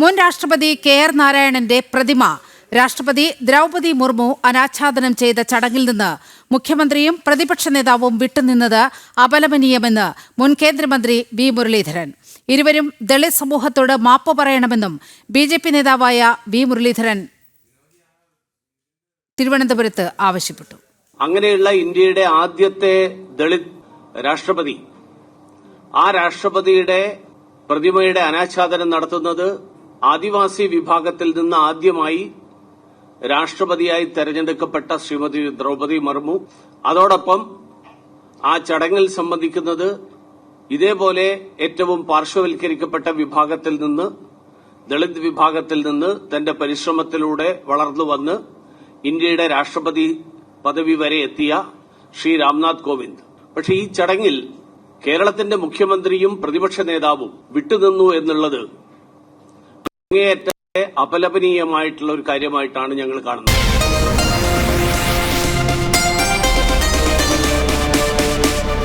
മുൻ രാഷ്ട്രപതി K R നാരായണന്റെ പ്രതിമ. രാഷ്ട്രപതി ദ്രൗപതി മുർമു അനാച്ഛാദനം ചെയ്ത ചടങ്ങിൽ നിന്ന് മുഖ്യമന്ത്രിയും പ്രതിപക്ഷ നേതാവും വിട്ടുനിന്നത് അപലപനീയമെന്ന് മുൻ കേന്ദ്രമന്ത്രി വി മുരളീധരൻ. ഇരുവരും ദളിത് സമൂഹത്തോട് മാപ്പ് പറയണമെന്നും ബി ജെ പി നേതാവായ വി മുരളീധരൻ തിരുവനന്തപുരത്ത് ആവശ്യപ്പെട്ടു. അങ്ങനെയുള്ള ഇന്ത്യയുടെ ആദ്യത്തെ ദളിത് രാഷ്ട്രപതി. ആ രാഷ്ട്രപതിയുടെ പ്രതിമയുടെ അനാച്ഛാദനം നടത്തുന്നത് ആദിവാസി വിഭാഗത്തിൽ നിന്ന് ആദ്യമായി രാഷ്ട്രപതിയായി തെരഞ്ഞെടുക്കപ്പെട്ട ശ്രീമതി ദ്രൗപതി മുർമു. അതോടൊപ്പം ആ ചടങ്ങിൽ സംബന്ധിക്കുന്നത് ഇതേപോലെ ഏറ്റവും പാർശ്വവൽക്കരിക്കപ്പെട്ട വിഭാഗത്തിൽ നിന്ന് ദളിത് വിഭാഗത്തിൽ നിന്ന് തന്റെ പരിശ്രമത്തിലൂടെ വളർന്നു വന്ന് ഇന്ത്യയുടെ രാഷ്ട്രപതി പദവി വരെ എത്തിയ ശ്രീ രാംനാഥ് കോവിന്ദ്. പക്ഷെ ഈ ചടങ്ങിൽ കേരളത്തിന്റെ മുഖ്യമന്ത്രിയും പ്രതിപക്ഷ നേതാവും വിട്ടുനിന്നു എന്നുള്ളത് അങ്ങേയറ്റത്തെ അപലപനീയമായിട്ടുള്ള ഒരു കാര്യമായിട്ടാണ് ഞങ്ങൾ കാണുന്നത്.